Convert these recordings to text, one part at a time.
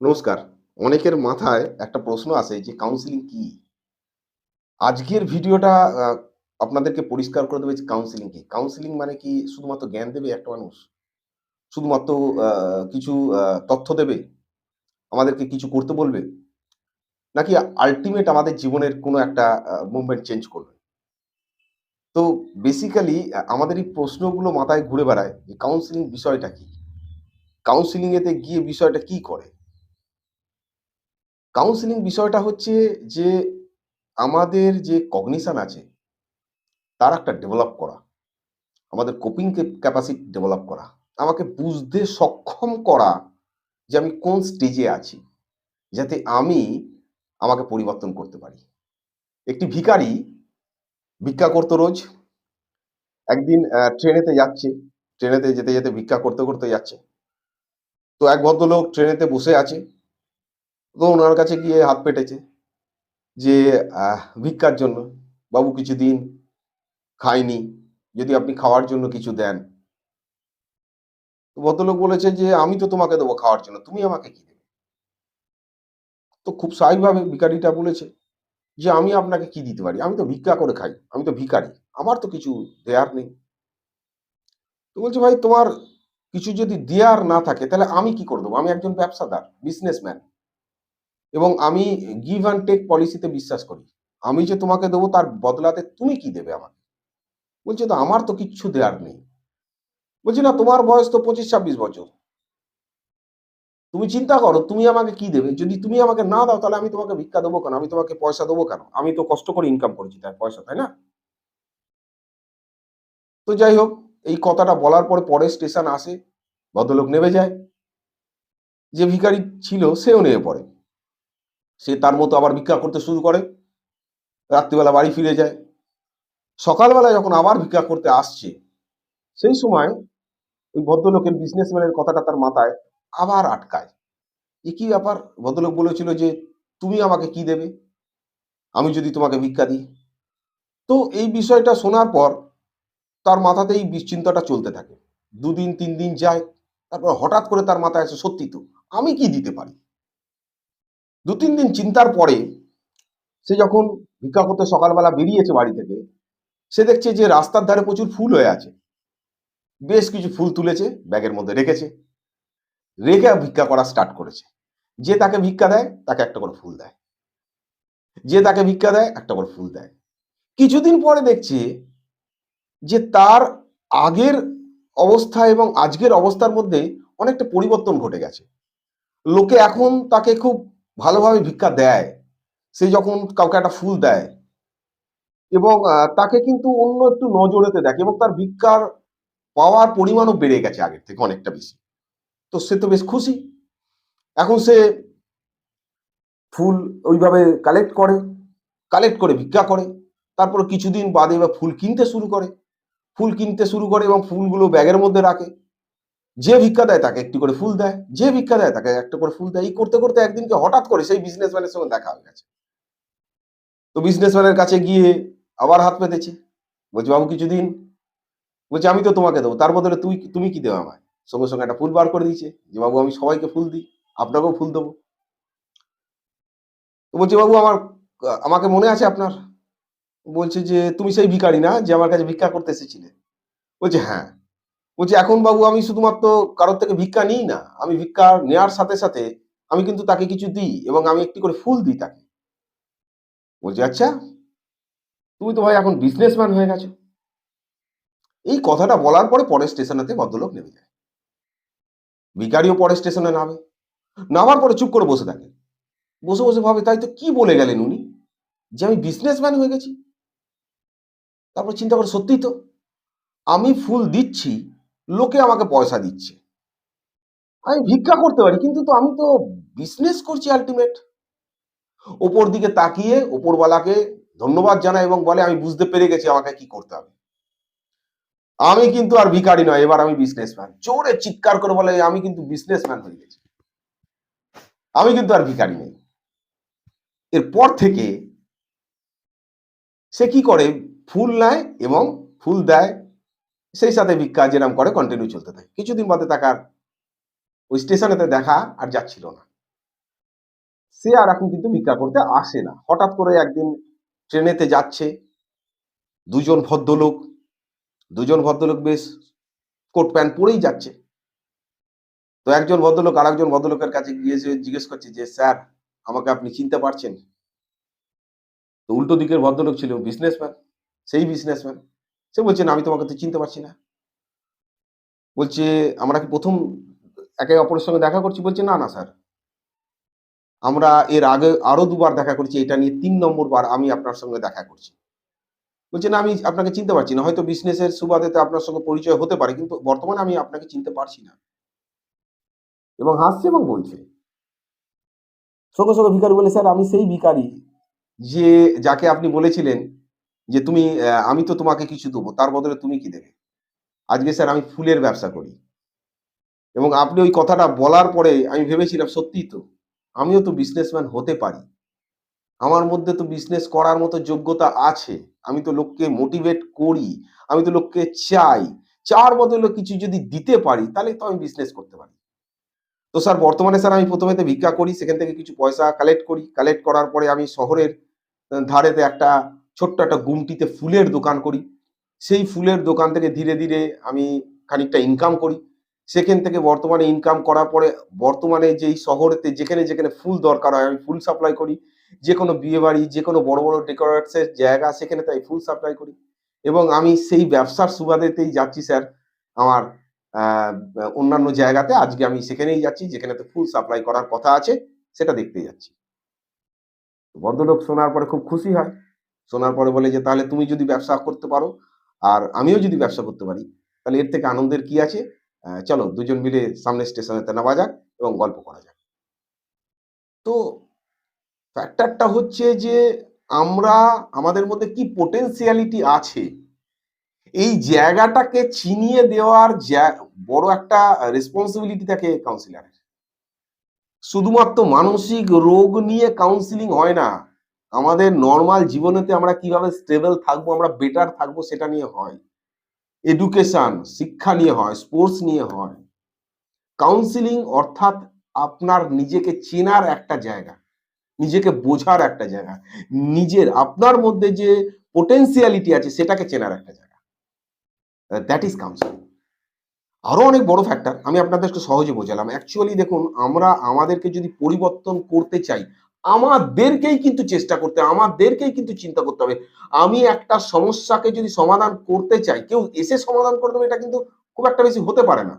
নমস্কার। অনেকের মাথায় একটা প্রশ্ন আসে যে কাউন্সিলিং কি? আজকের ভিডিওটা আপনাদেরকে পরিষ্কার করে দেবে যে কাউন্সেলিং কি? কাউন্সেলিং মানে কি শুধুমাত্র জ্ঞান দেবে একটা মানুষ? শুধুমাত্র কিছু তথ্য দেবে? আমাদেরকে কিছু করতে বলবে? নাকি আল্টিমেট আমাদের জীবনের কোনো একটা মুভমেন্ট চেঞ্জ করবে? তো বেসিক্যালি আমাদের এই প্রশ্নগুলো মাথায় ঘুরে বেড়ায় যে কাউন্সিলিং বিষয়টা কি? কাউন্সেলিং এতে গিয়ে বিষয়টা কি করে? কাউন্সেলিং বিষয়টা হচ্ছে যে আমাদের যে কগনিশন আছে তার একটা ডেভেলপ করা। আমাদের কোপিং ক্যাপাসিটি ডেভেলপ করা। আমাকে বুঝতে সক্ষম করা যে আমি কোন স্টেজে আছি। যাতে আমি আমাকে পরিবর্তন করতে পারি। একটি ভিখারি ভিক্ষা করত রোজ। একদিন ট্রেনেতে যাচ্ছে। ট্রেনেতে যেতে, যেতে ভিক্ষা করতে, করতে যাচ্ছে। তো এক ভদ্রলোক ট্রেনেতে বসে আছে। তো ওনার কাছে গিয়ে হাত পেটেছে যে ভিক্ষার জন্য। বাবু কিছু দিন। খাইনি। যদি আপনি খাওয়ার জন্য কিছু দেন। ভদ্রলোক বলেছে যে, "আমি তো তোমাকে দেবো খাওয়ার জন্য। তুমি আমাকে কি দেবে?" তো খুব স্বাভাবিকভাবে ভিখারিটা বলেছে যে, "আমি আপনাকে কি দিতে পারি? আমি তো ভিক্ষা করে খাই। আমি তো ভিখারি। আমার তো কিছু দেয়ার নেই।" তো বলছে, "ভাই তোমার কিছু যদি দেয়ার না থাকে তাহলে আমি কি করে দেবো? আমি একজন ব্যবসাদার, বিজনেসম্যান। এবং আমি গিভ অ্যান্ড টেক পলিসিতে বিশ্বাস করি। আমি যে তোমাকে দেবো তার বদলাতে তুমি কি দেবে আমাকে?" বলছে, "তো আমার তো কিচ্ছু দেয়ার নেই।" বলছি, "না তোমার বয়স তো ২৫-২৬ বছর। তুমি চিন্তা করো তুমি আমাকে কি দেবে? যদি তুমি আমাকে না দাও তাহলে আমি তোমাকে ভিক্ষা দেবো কেন? আমি তোমাকে পয়সা দেবো কেন? আমি তো কষ্ট করে ইনকাম করেছি তাই পয়সা, তাই না?" তো যাই হোক এই কথাটা বলার পরে পরের স্টেশন আসে। ভদ্রলোক নেমে যায়। যে ভিখারি ছিল সেও নেমে পড়ে। সে তার মতো আবার ভিক্ষা করতে শুরু করে। রাত্রিবেলা বাড়ি ফিরে যায়। সকালবেলা যখন আবার ভিক্ষা করতে আসছে, সেই সময় ওই ভদ্রলোকের বিজনেসম্যানের কথাটা তার মাথায় আবার আটকায়। এ কি ব্যাপার? ভদ্রলোক বলেছিল যে, "তুমি আমাকে কি দেবে? আমি যদি তোমাকে ভিক্ষা দিই?" তো এই বিষয়টা শোনার পর তার মাথাতে এই দুশ্চিন্তাটা চলতে থাকে। দুদিন তিন দিন যায়। তারপর হঠাৎ করে তার মাথায় আসে, "সত্যি তো, আমি কি দিতে পারি?" ২-৩ দিন চিন্তার পরে সে যখন ভিক্ষা করতে সকালবেলা বেরিয়েছে বাড়ি থেকে, সে দেখছে যে রাস্তার ধারে প্রচুর ফুল হয়ে আছে। বেশ কিছু ফুল তুলেছে, ব্যাগের মধ্যে রেখেছে। রেখে ভিক্ষা করা স্টার্ট করেছে। যে তাকে ভিক্ষা দেয়, তাকে একটা করে ফুল দেয়। যে তাকে ভিক্ষা দেয়, একটা করে ফুল দেয়। কিছুদিন পরে দেখছে যে তার আগের অবস্থা এবং আজকের অবস্থার মধ্যে অনেকটা পরিবর্তন ঘটে গেছে। লোকে এখন তাকে খুব ভালোভাবে ভিক্ষা দেয়। সে যখন কাউকে একটা ফুল দেয় এবং তাকে কিন্তু অন্য একটু নজরেতে দেখে এবং তার ভিক্ষার পাওয়ার পরিমাণও বেড়ে গেছে আগের থেকে অনেকটা বেশি। তো সে তো বেশ খুশি। এখন সে ফুল ওইভাবে কালেক্ট করে। কালেক্ট করে, ভিক্ষা করে। তারপরে কিছুদিন বাদে এবার ফুল কিনতে শুরু করে। ফুল কিনতে শুরু করে এবং ফুলগুলো ব্যাগের মধ্যে রাখে। যে ভিক্ষা দেয় তাকে একটি করে ফুল দেয়। যে ভিক্ষা দেয় তাকে একটা করে ফুল দেয়। এই করতে, করতে একদিনকে হঠাৎ করে সেই বিজনেসম্যানের সঙ্গে দেখা হয়ে গেছে। তো বিজনেসম্যানের কাছে গিয়ে আবার হাত পেতেছে। বলছে, "বাবু কিছু দিন।" বলছে, "আমি তো তোমাকে দেবো। তার বদলে তুই তুমি কি দেবে আমায়?" সঙ্গে, সঙ্গে একটা ফুল বার করে দিয়েছে। যে, "বাবু আমি সবাইকে ফুল দিই। আপনাকেও ফুল দেবো।" বলছে, "বাবু আমার আমাকে মনে আছে আপনার?" বলছে যে, "তুমি সেই ভিখারি না যে আমার কাছে ভিক্ষা করতে এসেছিলে?" বলছে, "হ্যাঁ।" বলছে, "এখন বাবু আমি শুধুমাত্র কারোর থেকে ভিক্ষা নিই না। আমি ভিক্ষা নেওয়ার সাথে, সাথে আমি কিন্তু তাকে কিছু দিই এবং আমি একটি করে ফুল দিই তাকে।" বলছি "আচ্ছা? তুমি তো ভাই এখন বিজনেসম্যান হয়ে গেছো।" এই কথাটা বলার পরে পরের স্টেশনেতে ভদ্রলোক নেমে যায়। ভিখারিও পরের স্টেশনে নামে। নামার পরে চুপ করে বসে থাকে। বসে, বসে ভাবে তাই তো কি বলে গেলেন উনি? যে আমি বিজনেসম্যান হয়ে গেছি। তারপর চিন্তা করে সত্যিই তো। আমি ফুল দিচ্ছি, লোকে আমাকে পয়সা দিচ্ছে। আমি ভিক্ষা করতে পারি কিন্তু তো আমি তো বিজনেস করছি আলটিমেট ওপর দিকে তাকিয়ে ওপরওয়ালাকে ধন্যবাদ জানায় এবং বলে, "আমি বুঝতে পেরে গেছি আমাকে কি করতে হবে। আমি কিন্তু আর ভিকারি নয়, এবার আমি বিজনেসম্যান।" জোরে চিৎকার করে বলে, "আমি কিন্তু বিজনেসম্যান হয়ে গেছি। আমি কিন্তু আর ভিখারি নেই।" এরপর থেকে সে কি করে ফুল নেয় এবং ফুল দেয়। সেই সাথে ভিক্ষা যেরকম করে কন্টিনিউ চলতে থাকে। কিছুদিন বাদে তাকে আর ওই স্টেশনেতে দেখা আর যাচ্ছিল না। সে আর এখন কিন্তু ভিক্ষা করতে আসে না হঠাৎ করে একদিন ট্রেনেতে যাচ্ছে, দুজন ভদ্রলোক দুজন ভদ্রলোক বেশ কোট প্যান্ট পরেই যাচ্ছে তো একজন ভদ্রলোক আর একজন ভদ্রলোকের কাছে গিয়ে জিজ্ঞেস করছে যে, স্যার, আমাকে আপনি চিনতে পারছেন তো উল্টো দিকের ভদ্রলোক ছিল বিজনেসম্যান সেই বিজনেসম্যান সে বলছে, না, আমি তোমাকে তো চিনতে পারছি না। বলছে, আমরা কি প্রথম একে অপরের সঙ্গে দেখা করছি? বলছে, না না, স্যার। আমরা এর আগে আরও দুবার দেখা করছি, এটা নিয়ে তিন নম্বর বার আমি আপনার সঙ্গে দেখা করছি। বলছে, না, আমি আপনাকে চিনতে পারছি না। হয়তো বিজনেসের সুবাদেতে আপনার সঙ্গে পরিচয় হতে পারে, কিন্তু বর্তমানে আমি আপনাকে চিনতে পারছি না। এবং হাসছে এবং বলছে, সঙ্গে সঙ্গে ভিকারি বলে, স্যার, আমি সেই ভিকারি যে, যাকে আপনি বলেছিলেন যে তুমি আমি তো তোমাকে কিছু দেবো, তার বদলে তুমি কি দেবে? আজকে স্যার আমি ফুলের ব্যবসা করি। এবং আপনি ওই কথাটা বলার পরে আমি ভেবেছিলাম সত্যি তো, আমিও তো বিজনেসম্যান হতে পারি। আমার মধ্যে তো বিজনেস করার মতো যোগ্যতা আছে। আমি তো লোককে মোটিভেট করি, আমি তো লোককে চাই। চার বদলে কিছু যদি দিতে পারি, তাহলে তো আমি বিজনেস করতে পারি। তো স্যার, বর্তমানে স্যার আমি প্রথমে ভিক্ষা করি, সেখান থেকে কিছু পয়সা কালেক্ট করি। কালেক্ট করার পরে আমি শহরের ধারেতে একটা ছোট্ট একটা গুমটিতে ফুলের দোকান করি। সেই ফুলের দোকান থেকে ধীরে ধীরে আমি খানিকটা ইনকাম করি। সেখান থেকে বর্তমানে ইনকাম করার পরে বর্তমানে যেই শহরেতে যেখানে যেখানে ফুল দরকার হয়, আমি ফুল সাপ্লাই করি। যে কোনো বিয়ে বাড়ি, যে কোনো বড় বড় ডেকোরেটসের জায়গা, সেখানে তাই ফুল সাপ্লাই করি। এবং আমি সেই ব্যবসার সুবাদেতেই যাচ্ছি স্যার। আমার অন্যান্য জায়গাতে আজকে আমি সেখানেই যাচ্ছি যেখানে তো ফুল সাপ্লাই করার কথা আছে, সেটা দেখতে যাচ্ছি। ভদ্রলোক শোনার পরে খুব খুশি হয়। শোনার পরে বলে যে, তাহলে তুমি যদি ব্যবসা করতে পারো, আর আমিও যদি ব্যবসা করতে পারি, তাহলে এর থেকে আনন্দের কি আছে? চলো দুজন মিলে সামনে স্টেশনেতে নামা যাক এবং গল্প করা যাক। তো ফ্যাক্টরটা হচ্ছে যে, আমরা আমাদের মধ্যে কি পোটেনশিয়ালিটি আছে? এই জায়গাটাকে চিনিয়ে দেওয়ার বড় একটা রেসপন্সিবিলিটি থাকে কাউন্সিলারের শুধুমাত্র মানসিক রোগ নিয়ে কাউন্সিলিং হয় না। আমাদের নর্মাল জীবনেতে আমরা কীভাবে স্টেবল থাকব, আমরা বেটার থাকব সেটা নিয়ে হয়। এডুকেশন শিক্ষা নিয়ে হয় স্পোর্টস নিয়ে হয়। কাউন্সিলিং অর্থাৎ আপনার নিজেকে চেনার একটা জায়গা, নিজেকে বোঝার একটা জায়গা, নিজের, আপনার মধ্যে যে পোটেন্সিয়ালিটি আছে সেটাকে চেনার একটা জায়গা। দ্যাট ইজ কাউন্সিলিং আরও অনেক বড় ফ্যাক্টর আমি আপনাদেরকে সহজে বোঝালাম। অ্যাকচুয়ালি দেখুন, আমরা আমাদেরকে যদি পরিবর্তন করতে চাই আমাদেরকেই কিন্তু চেষ্টা করতে হবে, আমাদেরকেই কিন্তু চিন্তা করতে হবে। আমি একটা সমস্যাকে যদি সমাধান করতে চাই কেউ এসে সমাধান করে দেবে এটা কিন্তু খুব একটা বেশি হতে পারে না।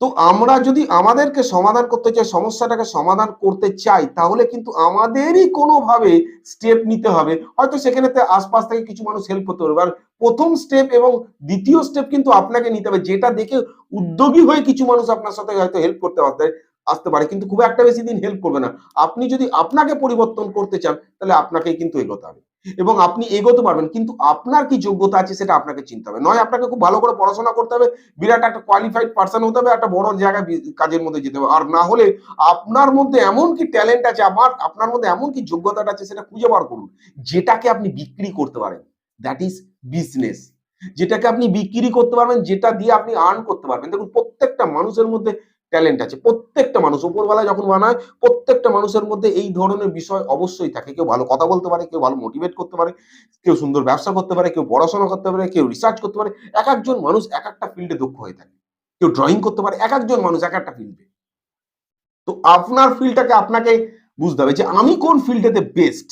তো আমরা যদি আমাদেরকে সমাধান করতে চাই সমস্যাটাকে সমাধান করতে চাই তাহলে কিন্তু আমাদেরই কোনোভাবে স্টেপ নিতে হবে। হয়তো সেখানে আশপাশ থেকে কিছু মানুষ হেল্প করতে পারবে। আর প্রথম স্টেপ এবং দ্বিতীয় স্টেপ কিন্তু আপনাকে নিতে হবে। যেটা দেখে উদ্যোগী হয়ে কিছু মানুষ আপনার সাথে হয়তো হেল্প করতে পারতে আসতে পারে, কিন্তু খুব একটা বেশি দিন হেল্প করবে না। আপনি যদি আপনাকে পরিবর্তন করতে চান, তাহলে আপনাকেই কিন্তু এগোতে হবে। এবং আপনি এগোতে পারবেন, কিন্তু আপনার কি যোগ্যতা আছে সেটা আপনাকে চিনতে হবে। নয়, আপনাকে খুব ভালো করে পড়াশোনা করতে হবে, বিরাট একটা কোয়ালিফাইড পার্সন হতে হবে, একটা বড় জায়গায় কাজের মধ্যে যেতে হবে। আর না হলে আপনার মধ্যে এমন কি ট্যালেন্ট আছে আমার আপনার মধ্যে এমন কি যোগ্যতাটা আছে সেটা খুঁজে বার করুন, যেটাকে আপনি বিক্রি করতে পারেন। দ্যাট ইজ বিজনেস যেটাকে আপনি বিক্রি করতে পারবেন, যেটা দিয়ে আপনি আর্ন করতে পারবেন। দেখুন, প্রত্যেকটা মানুষের মধ্যে ট্যালেন্ট আছে। প্রত্যেকটা মানুষ উপরবেলা যখন বানায় প্রত্যেকটা মানুষের মধ্যে এই ধরনের বিষয় অবশ্যই থাকে। কেউ ভালো কথা বলতে পারে, কেউ ভালো মোটিভেট করতে পারে, কেউ সুন্দর ব্যবসা করতে পারে, কেউ পড়াশোনা করতে পারে, কেউ রিসার্চ করতে পারে। এক একজন মানুষ এক একটা ফিল্ডে দক্ষ হয়ে থাকে। কেউ ড্রয়িং করতে পারে, এক একজন মানুষ এক একটা ফিল্ডে তো আপনার ফিল্ডটাকে আপনাকে বুঝতে হবে যে, আমি কোন ফিল্ডেতে বেস্ট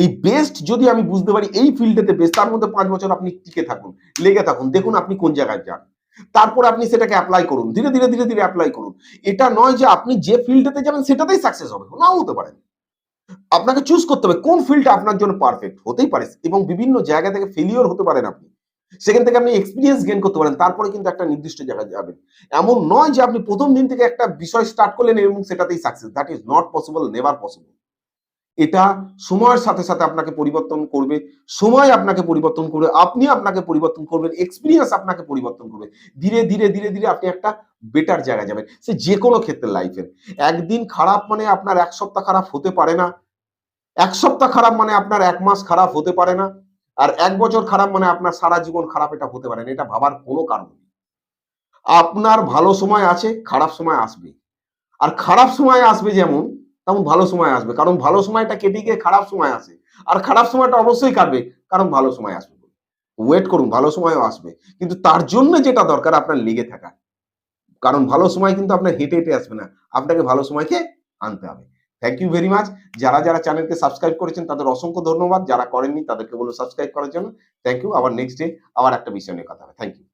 এই বেস্ট যদি আমি বুঝতে পারি, এই ফিল্ডেতে বেস্ট তার মধ্যে পাঁচ বছর আপনি টিকে থাকুন, লেগে থাকুন। দেখুন আপনি কোন জায়গায় যান। তারপর আপনি সেটাকে অ্যাপ্লাই করুন, ধীরে ধীরে ধীরে ধীরে অ্যাপ্লাই করুন। এটা নয় যে আপনি যে ফিল্ডেতে যাবেন সেটাতেই সাকসেস হবে, নাও হতে পারে। আপনাকে চুজ করতে হবে কোন ফিল্ডটা আপনার জন্য পারফেক্ট হতেই পারে এবং বিভিন্ন জায়গা থেকে ফেলিওর হতে পারেন আপনি। সেখান থেকে আপনি এক্সপিরিয়েন্স গেইন করতে পারেন, তারপরে কিন্তু একটা নির্দিষ্ট জায়গায় যাবেন। এমন নয় যে আপনি প্রথম দিন থেকে একটা বিষয় স্টার্ট করলেন এবং সেটাতেই success that is not possible never possible এটা সময়ের সাথে সাথে আপনাকে পরিবর্তন করবে। সময় আপনাকে পরিবর্তন করবে, আপনি আপনাকে পরিবর্তন করবেন এক্সপিরিয়েন্স আপনাকে পরিবর্তন করবে। ধীরে ধীরে ধীরে ধীরে আপনি একটা বেটার জায়গায় যাবেন। সে যে কোনো ক্ষেত্রে লাইফের একদিন খারাপ মানে আপনার এক সপ্তাহ খারাপ হতে পারে না। এক সপ্তাহ খারাপ মানে আপনার এক মাস খারাপ হতে পারে না। আর এক বছর খারাপ মানে আপনার সারা জীবন খারাপ এটা হতে পারে না। এটা ভাবার কোনো কারণ নেই। আপনার ভালো সময় আছে, খারাপ সময় আসবে। আর খারাপ সময় আসবে যেমন তেমন ভালো সময় আসবে। কারণ ভালো সময়টা কেটে গিয়ে খারাপ সময় আসে। আর খারাপ সময়টা অবশ্যই কাটবে, কারণ ভালো সময় আসবে। ওয়েট করুন, ভালো সময়ও আসবে। কিন্তু তার জন্য যেটা দরকার আপনার লেগে থাকা। কারণ ভালো সময় কিন্তু আপনার হেঁটে হেঁটে আসবে না। আপনাকে ভালো সময়কে আনতে হবে। থ্যাংক ইউ ভেরি মাচ যারা যারা চ্যানেলকে সাবস্ক্রাইব করেছেন, তাদের অসংখ্য ধন্যবাদ। যারা করেননি, তাদেরকে বলো সাবস্ক্রাইব করার জন্য। থ্যাংক ইউ আবার নেক্সট ডে আবার একটা বিষয় নিয়ে কথা হবে। Thank you